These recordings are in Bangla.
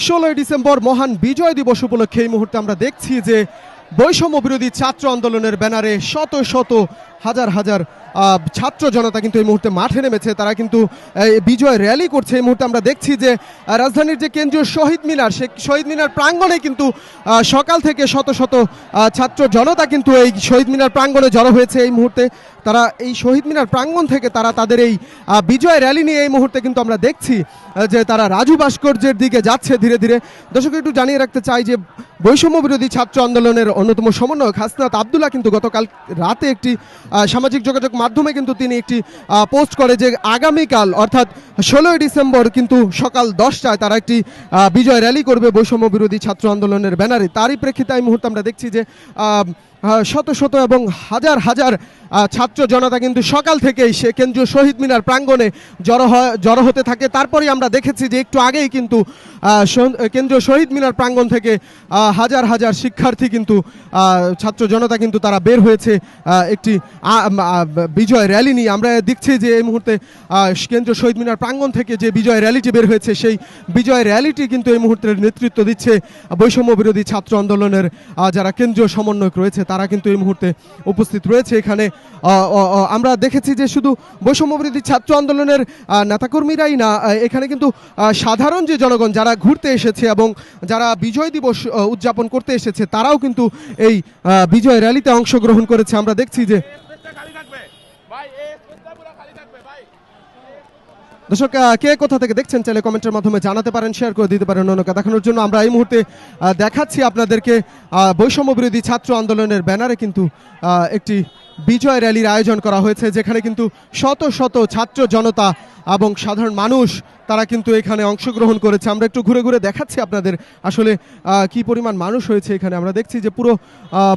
ষোলোই ডিসেম্বর মহান বিজয় দিবস উপলক্ষে এই মুহূর্তে আমরা দেখছি যে বৈষম্য বিরোধী ছাত্র আন্দোলনের ব্যানারে শত শত হাজার হাজার ছাত্র জনতা কিন্তু এই মুহূর্তে মাঠে নেমেছে। তারা কিন্তু বিজয় র্যালি করছে। এই মুহূর্তে আমরা দেখছি যে রাজধানীর যে কেন্দ্রীয় শহীদ মিনার, সে শহীদ মিনার প্রাঙ্গণে কিন্তু সকাল থেকে শত শত ছাত্র জনতা কিন্তু এই শহীদ মিনার প্রাঙ্গণে জড়ো হয়েছে। এই মুহূর্তে তারা এই শহীদ মিনার প্রাঙ্গণ থেকে তারা তাদের এই বিজয় র্যালি নিয়ে এই মুহূর্তে কিন্তু আমরা দেখছি যে তারা রাজু ভাস্কর্যের দিকে যাচ্ছে ধীরে ধীরে। দর্শক, একটু জানিয়ে রাখতে চাই যে বৈষম্য বিরোধী ছাত্র আন্দোলনের অন্যতম সমন্বয়ক হাসনাত আবদুল্লাহ কিন্তু গতকাল রাতে একটি সামাজিক যোগাযোগ মাধ্যমে কিন্তু তিনি একটি পোস্ট করে যে আগামীকাল, অর্থাৎ ষোলোই ডিসেম্বর কিন্তু সকাল দশটায় তারা একটি বিজয় র্যালি করবে বৈষম্য বিরোধী ছাত্র আন্দোলনের ব্যানারে। তারই প্রেক্ষিতে এই মুহূর্তে আমরা দেখছি যে শত শত এবং হাজার হাজার ছাত্র জনতা কিন্তু সকাল থেকেই সে কেন্দ্রীয় শহীদ মিনার প্রাঙ্গণে জড়ো হয়, জড়ো হতে থাকে। তারপরে আমরা দেখেছি যে একটু আগেই কিন্তু কেন্দ্রীয় শহীদ মিনার প্রাঙ্গণ থেকে হাজার হাজার শিক্ষার্থী কিন্তু ছাত্র জনতা কিন্তু তারা বের হয়েছে একটি বিজয় র্যালি নিয়ে আমরা দেখছি যে এই মুহূর্তে আহ, কেন্দ্রীয় শহীদ মিনার প্রাঙ্গণ থেকে যে বিজয় র্যালিটি বের হয়েছে সেই বিজয় র্যালিটি কিন্তু এই মুহূর্তে নেতৃত্ব দিচ্ছে বৈষম্য বিরোধী ছাত্র আন্দোলনের যারা কেন্দ্রীয় সমন্বয়ক রয়েছে তারা কিন্তু এই মুহূর্তে উপস্থিত রয়েছে এখানে। আমরা দেখেছি যে শুধু বৈষম্য বিরোধী ছাত্র আন্দোলনের নেতাকর্মীরাই না এখানে কিন্তু সাধারণ যে জনগণ যারা ঘুরতে এসেছে এবং যারা বিজয় দিবস উদযাপন করতে এসেছে তারাও কিন্তু এই বিজয় র্যালিতে অংশগ্রহণ করেছে। আমরা দেখছি যে দর্শক কে কোথা থেকে দেখছেন চাইলে কমেন্টের মাধ্যমে জানাতে পারেন শেয়ার করে দিতে পারেন অন্যকে দেখানোর জন্য। আমরা এই মুহূর্তে দেখাচ্ছি আপনাদেরকে বৈষম্য বিরোধী ছাত্র আন্দোলনের ব্যানারে কিন্তু একটি বিজয় র্যালির আয়োজন করা হয়েছে, যেখানে কিন্তু শত শত ছাত্র জনতা এবং সাধারণ মানুষ, তারা কিন্তু এখানে অংশগ্রহণ করেছে। আমরা একটু ঘুরে ঘুরে দেখাচ্ছি আপনাদের আসলে কি পরিমাণ মানুষ হয়েছে এখানে। আমরা দেখছি যে পুরো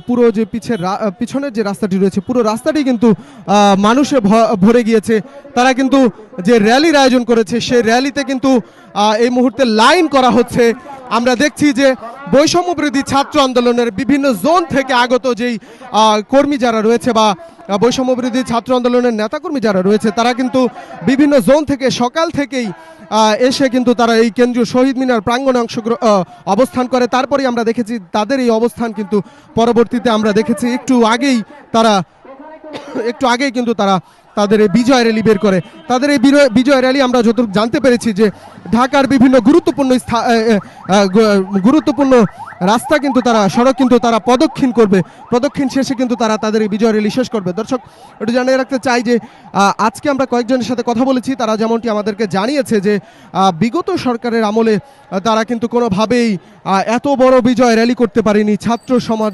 পুরো যে পিছের পিছনের যে রাস্তাটি রয়েছে, পুরো রাস্তাটি কিন্তু মানুষে ভরে গিয়েছে। তারা কিন্তু যে র্যালির আয়োজন করেছে, সেই র্যালিতে কিন্তু এই মুহূর্তে লাইন করা হচ্ছে। আমরা দেখছি যে বৈষম্য বিরোধী ছাত্র আন্দোলনের বিভিন্ন জোন থেকে আগত যেই কর্মী যারা রয়েছে বা বৈষম্য বিরোধী ছাত্র আন্দোলনের নেতাকর্মী যারা রয়েছে, তারা কিন্তু বিভিন্ন জোন থেকে সকাল থেকেই এসে কিন্তু তারা এই কেন্দ্রীয় শহীদ মিনার প্রাঙ্গণে অংশগ্রহণ অবস্থান করে। তারপরেই আমরা দেখেছি, তাদের এই অবস্থান কিন্তু পরবর্তীতে আমরা দেখেছি। একটু আগেই তারা, একটু আগেই কিন্তু তারা তাদের এই বিজয় র্যালি বের করে। তাদের এই বিজয় র্যালি আমরা যতটুকু জানতে পেরেছি যে ঢাকার বিভিন্ন গুরুত্বপূর্ণ গুরুত্বপূর্ণ রাস্তা কিন্তু তারা, সড়ক কিন্তু তারা প্রদক্ষিণ করবে। প্রদক্ষিণ শেষে কিন্তু তারা তাদের এই বিজয় র্যালি শেষ করবে। দর্শক, একটু জানিয়ে রাখতে চাই যে আজকে আমরা কয়েকজনের সাথে কথা বলেছি। তারা যেমনটি আমাদেরকে জানিয়েছে যে বিগত সরকারের আমলে তারা কিন্তু কোনোভাবেই এত বড় বিজয় র্যালি করতে পারেনি। ছাত্র সমাজ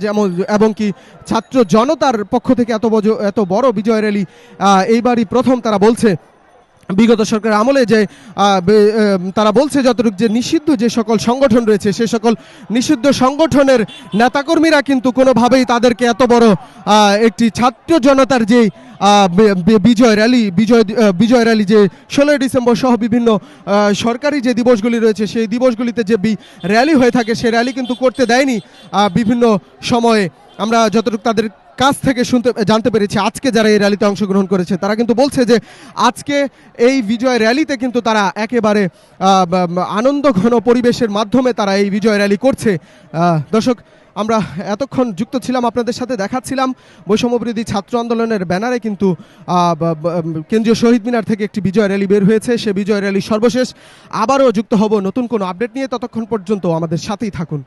এবং কি ছাত্র জনতার পক্ষ থেকে এত এত বড় বিজয় র্যালি এইবারই প্রথম তারা বলছে। বিগত সরকারের আমলে যে তারা বলছে যতটুকু যে নিষিদ্ধ যে সকল সংগঠন রয়েছে সে সকল নিষিদ্ধ সংগঠনের নেতাকর্মীরা কিন্তু কোনোভাবেই তাদেরকে এত বড় একটি ছাত্র জনতার যে আহ, বে- বে- বিজয় র্যালি বিজয় বিজয় র্যালি যে ষোলোই ডিসেম্বর সহ বিভিন্ন সরকারি যে দিবসগুলি রয়েছে সেই দিবসগুলিতে যে র্যালি হয়ে থাকে সে র্যালি কিন্তু করতে দেয়নি। বিভিন্ন সময়ে আমরা যতটুকু তাদের কাছ থেকে শুনতে, জানতে পেরেছি আজকে যারা এই র্যালিতে অংশগ্রহণ করেছে, তারা কিন্তু বলছে যে আজকে এই বিজয় র্যালিতে কিন্তু তারা একেবারে আনন্দ ঘন পরিবেশের মাধ্যমে তারা এই বিজয় র্যালি করছে। দর্শক, আমরা এতক্ষণ যুক্ত ছিলাম, আপনাদের সাথে দেখাচ্ছিলাম বৈষম্যবিরোধী ছাত্র আন্দোলনের ব্যানারে কিন্তু কেন্দ্রীয় শহীদ মিনার থেকে একটি বিজয় র্যালি বের হয়েছে। সে বিজয় র্যালি সর্বশেষ আবারও যুক্ত হব নতুন কোনো আপডেট নিয়ে। ততক্ষণ পর্যন্ত আমাদের সাথেই থাকুন।